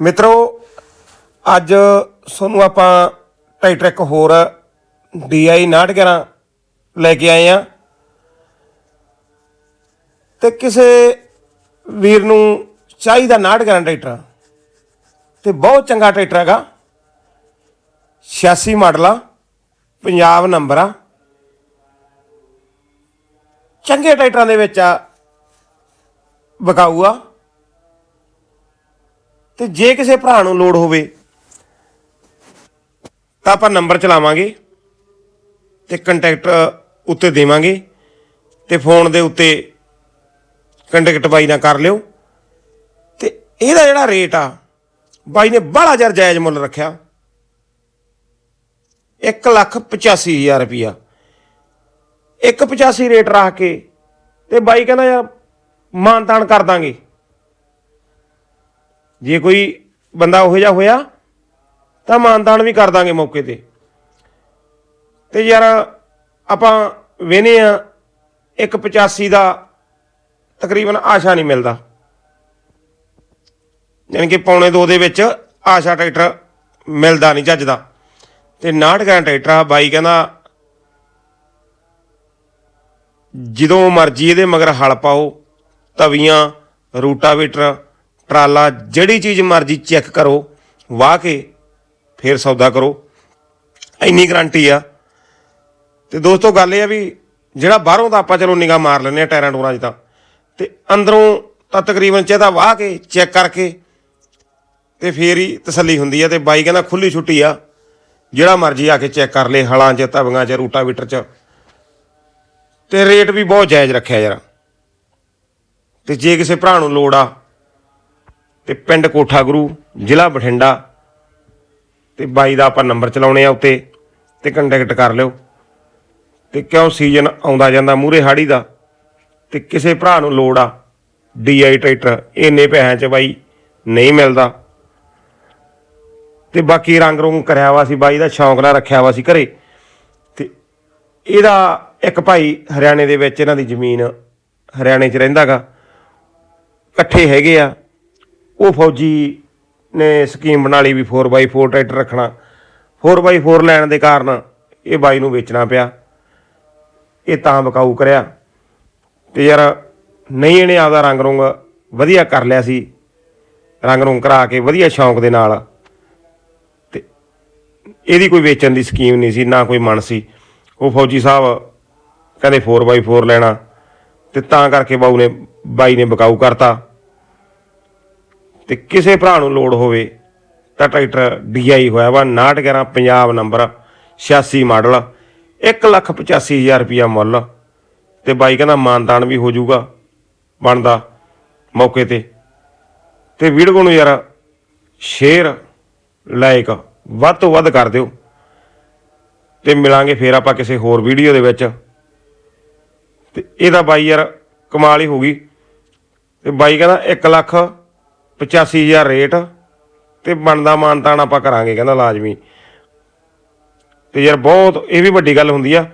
ਮਿੱਤਰੋ, ਅੱਜ ਤੁਹਾਨੂੰ ਆਪਾਂ ਟਰੈਕਟਰ ਇੱਕ ਹੋਰ DI 911 ਲੈ ਕੇ ਆਏ ਆ ਤੇ ਕਿਸੇ ਵੀਰ ਨੂੰ ਚਾਹੀਦਾ 911 ਟਰੈਕਟਰ ਤੇ ਬਹੁਤ ਚੰਗਾ ਟਰੈਕਟਰ ਹੈਗਾ। 86 ਮਾਡਲ ਆ ਪੰਜਾਬ ਨੰਬਰ। ਆ ਚੰਗੇ ਟਰੈਕਟਰਾਂ ਦੇ ਵਿੱਚ ਆ ਬਕਾਊ ਆ ਤੇ ਜੇ ਕਿਸੇ ਭਰਾ ਨੂੰ ਲੋੜ ਹੋਵੇ, ਤਾਂ ਆਪਾਂ ਨੰਬਰ ਚਲਾਵਾਂਗੇ ਤੇ ਕੰਟੈਕਟ ਉੱਤੇ ਦੇਵਾਂਗੇ ਤੇ ਫੋਨ ਦੇ ਉੱਤੇ ਕੰਟੈਕਟ ਬਾਈ ਨਾਲ ਕਰ ਲਿਓ। ਤੇ ਇਹਦਾ ਜਿਹੜਾ ਰੇਟ ਆ, ਬਾਈ ਨੇ ਬੜਾ ਜਰ ਜਾਇਜ਼ ਮੁੱਲ ਰੱਖਿਆ। 185000 ਰੁਪਿਆ 185 ਰੇਟ ਰੱਖ ਕੇ ਤੇ ਬਾਈ ਕਹਿੰਦਾ ਯਾਰ ਮਾਨਤਾਨ ਕਰ ਦਾਂਗੇ। ਜੇ ਕੋਈ ਬੰਦਾ ਉਹੋ ਜਿਹਾ ਹੋਇਆ, ਤਾਂ ਮਾਨਦਾਨ ਵੀ ਕਰ ਦਾਂਗੇ ਮੌਕੇ ਤੇ। ਤੇ ਯਾਰ, ਆਪਾਂ ਵੇਨੇ ਆ 185 ਦਾ ਤਕਰੀਬਨ ਆਸ਼ਾ ਨਹੀਂ ਮਿਲਦਾ। ਯਾਨੀ ਕਿ ਪੌਣੇ 2 ਦੇ ਵਿੱਚ ਆਸ਼ਾ ਟਰੈਕਟਰ ਮਿਲਦਾ ਨਹੀਂ ਜੱਜ ਦਾ। ਤੇ 69 ਟਰੈਕਟਰ ਆ, ਬਾਈ ਕਹਿੰਦਾ, ਜਦੋਂ ਮਰਜ਼ੀ ਇਹਦੇ ਮਗਰ ਹਲ ਪਾਓ, ਤਵੀਆਂ, ਰੂਟਾਵੇਟਰ ਟਰਾਲਾ ਜਿਹੜੀ ਚੀਜ਼ ਮਰਜ਼ੀ ਚੈੱਕ ਕਰੋ, ਵਾਹ ਕੇ ਫਿਰ ਸੌਦਾ ਕਰੋ। ਇੰਨੀ ਗਾਰੰਟੀ ਆ। ਤੇ ਦੋਸਤੋ ਗੱਲ ਇਹ ਆ ਵੀ ਜਿਹੜਾ ਬਾਹਰੋਂ ਤਾਂ ਆਪਾਂ ਚਲੋ ਨਿਗਾਹ ਮਾਰ ਲੈਂਦੇ ਆ ਟਾਇਰਾਂ ਟੂਰਾਂ 'ਚ ਤਾਂ। ਤੇ ਅੰਦਰੋਂ ਤਾਂ ਤਕਰੀਬਨ ਚਾਹਦਾ ਵਾਹ ਕੇ ਚੈੱਕ ਕਰਕੇ ਤੇ ਫੇਰ ਹੀ ਤਸੱਲੀ ਹੁੰਦੀ ਆ ਤੇ ਬਾਈ ਕਹਿੰਦਾ ਖੁੱਲੀ ਛੁੱਟੀ ਆ। ਜਿਹੜਾ ਮਰਜ਼ੀ ਆ ਕੇ ਚੈੱਕ ਕਰ ਲੇ, ਹਲਾਂ 'ਚ, ਤਵੀਆਂ 'ਚ, ਰੂਟਾਵੇਟਰ 'ਚ। ਤੇ ਰੇਟ ਵੀ ਬਹੁਤ ਜਾਇਜ਼ ਰੱਖਿਆ ਯਾਰ। ਤੇ ਜੇ ਕਿਸੇ ਭਰਾ ਨੂੰ ਲੋੜ ਆ ਤੇ ਪਿੰਡ ਕੋਠਾ ਗੁਰੂ, ਜ਼ਿਲ੍ਹਾ ਬਠਿੰਡਾ। ਤੇ ਬਾਈ ਦਾ ਆਪਾਂ ਨੰਬਰ ਚਲਾਉਣੇ ਆ ਉੱਤੇ ਤੇ ਕੰਟੈਕਟ ਕਰ ਲਿਓ। ਤੇ ਕਿਉਂ ਸੀਜ਼ਨ ਆਉਂਦਾ ਜਾਂਦਾ ਮੂਰੇ ਹਾੜੀ ਦਾ? ਤੇ ਕਿਸੇ ਭਰਾ ਨੂੰ ਲੋੜ ਆ ਡੀਆਈ ਟਰੈਕਟਰ, ਇੰਨੇ ਪੈਸਿਆਂ 'ਚ ਬਾਈ ਨਹੀਂ ਮਿਲਦਾ। ਤੇ ਬਾਕੀ ਰੰਗ ਰੂੰਗ ਕਰਿਆ ਵਾ ਸੀ, ਬਾਈ ਦਾ ਸ਼ੌਂਕ ਨਾਲ ਰੱਖਿਆ ਵਾ ਸੀ ਘਰੇ। ਤੇ ਇਹਦਾ ਇੱਕ ਭਾਈ ਹਰਿਆਣੇ ਦੇ ਵਿੱਚ ਇਹਨਾਂ ਦੀ ਜ਼ਮੀਨ ਹਰਿਆਣੇ 'ਚ ਰਹਿੰਦਾਗਾ ਇਕੱਠੇ ਹੈਗੇ ਆ। ਉਹ ਫੌਜੀ ਨੇ ਸਕੀਮ ਬਣਾ ਲਈ ਵੀ 4x4 ਟਰੈਕਟਰ ਰੱਖਣਾ। 4x4 ਲੈਣ ਦੇ ਕਾਰਨ ਇਹ ਬਾਈ ਨੂੰ ਵੇਚਣਾ ਪਿਆ। ਇਹ ਤਾਂ ਬਕਾਊ ਕਰਿਆ। ਤੇ ਯਾਰ ਨਹੀਂ ਇਹਨੇ ਆਪਦਾ ਰੰਗ ਰੁੰਗ ਵਧੀਆ ਕਰ ਲਿਆ ਸੀ। ਰੰਗ ਰੁੰਗ ਕਰਾ ਕੇ ਵਧੀਆ ਸ਼ੌਂਕ ਦੇ ਨਾਲ। ਤੇ ਇਹਦੀ ਕੋਈ ਵੇਚਣ ਦੀ ਸਕੀਮ ਨਹੀਂ ਸੀ, ਨਾ ਕੋਈ ਮਨ ਸੀ। ਉਹ ਫੌਜੀ ਸਾਹਿਬ ਕਹਿੰਦੇ 4x4 ਲੈਣਾ। ਤੇ ਤਾਂ ਕਰਕੇ ਬਾਊ ਨੇ ਬਾਈ ਨੇ ਬਕਾਊ ਕਰਤਾ। ਤੇ ਕਿਸੇ ਭਰਾ ਨੂੰ ਲੋੜ ਹੋਵੇ ਤਾਂ ਟਰੈਕਟਰ ਡੀਆਈ ਹੋਇਆ ਵਾ 911 ਪੰਜਾਬ ਨੰਬਰ 86 ਮਾਡਲ 185000 ਰੁਪਿਆ ਮੁੱਲ ਤੇ ਬਾਈ ਕਹਿੰਦਾ ਮਾਨਦਾਨ ਵੀ ਹੋ ਜਾਊਗਾ ਬਣਦਾ ਮੌਕੇ ਤੇ। ਤੇ ਵੀਡੀਓ ਨੂੰ ਯਾਰ ਸ਼ੇਅਰ ਲਾਈਕ ਵੱਧ ਤੋਂ ਵੱਧ ਕਰ ਦਿਓ ਤੇ ਮਿਲਾਂਗੇ ਫੇਰ ਆਪਾਂ ਕਿਸੇ ਹੋਰ ਵੀਡੀਓ ਦੇ ਵਿੱਚ। ਤੇ ਇਹਦਾ ਬਾਈ ਯਾਰ ਕਮਾਲ ਹੀ ਹੋ ਗਈ। ਤੇ ਬਾਈ ਕਹਿੰਦਾ 1 ਲੱਖ 85000 ਰੇਟ ਤੇ ਬਣਦਾ ਮਾਨਤਾਨ ਆਪਾਂ ਕਰਾਂਗੇ, ਕਹਿੰਦਾ ਲਾਜ਼ਮੀ। ਤੇ ਯਾਰ ਬਹੁਤ, ਇਹ ਵੀ ਵੱਡੀ ਗੱਲ ਹੁੰਦੀ ਆ।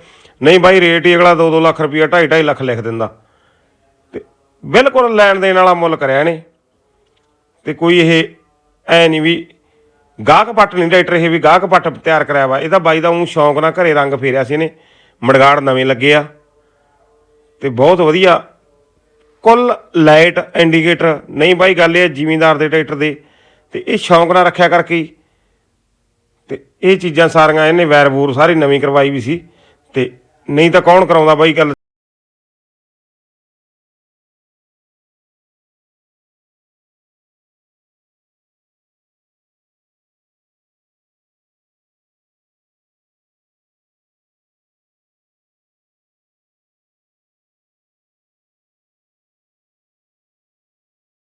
ਨਹੀਂ ਬਾਈ, ਰੇਟ ਹੀ ਅਗਲਾ 2-2 ਲੱਖ ਰੁਪਈਆ 2.5 ਲੱਖ ਲਿਖ ਦਿੰਦਾ। ਤੇ ਬਿਲਕੁਲ ਲੈਣ ਦੇਣ ਵਾਲਾ ਮੁੱਲ ਕਰਿਆ ਨੇ। ਤੇ ਕੋਈ ਇਹ ਐ ਨਹੀਂ ਵੀ ਗਾਹਕ ਪੱਟ ਨਹੀਂ ਟਰੈਕਟਰ ਇਹ ਵੀ ਗਾਹਕ ਪੱਟ ਤਿਆਰ ਕਰਾਇਆ ਵਾ। ਇਹਦਾ ਬਾਈ ਦਾ ਉਹ ਸ਼ੌਂਕ ਨਾਲ ਘਰੇ ਰੰਗ ਫੇਰਿਆ ਸੀ ਇਹਨੇ। ਮੜਗਾੜ ਨਵੇਂ ਲੱਗੇ ਆ। ਤੇ ਬਹੁਤ ਵਧੀਆ ਕੁੱਲ ਲਾਈਟ ਇੰਡੀਕੇਟਰ ਨਹੀਂ ਬਾਈ, ਗੱਲ ਇਹ ਹੈ ਜ਼ਿਮੀਂਦਾਰ ਦੇ ਟਰੈਕਟਰ ਦੇ, ਤੇ ਇਹ ਸ਼ੌਂਕ ਨਾਲ ਰੱਖਿਆ ਕਰਕੇ ਹੀ ਤੇ ਇਹ ਚੀਜ਼ਾਂ ਸਾਰੀਆਂ ਇਹਨੇ ਵੈਰ ਵੂਰ ਸਾਰੀ ਨਵੀਂ ਕਰਵਾਈ ਵੀ ਸੀ, ਤੇ ਨਹੀਂ ਤਾਂ ਕੌਣ ਕਰਾਉਂਦਾ ਬਾਈ ਗੱਲ?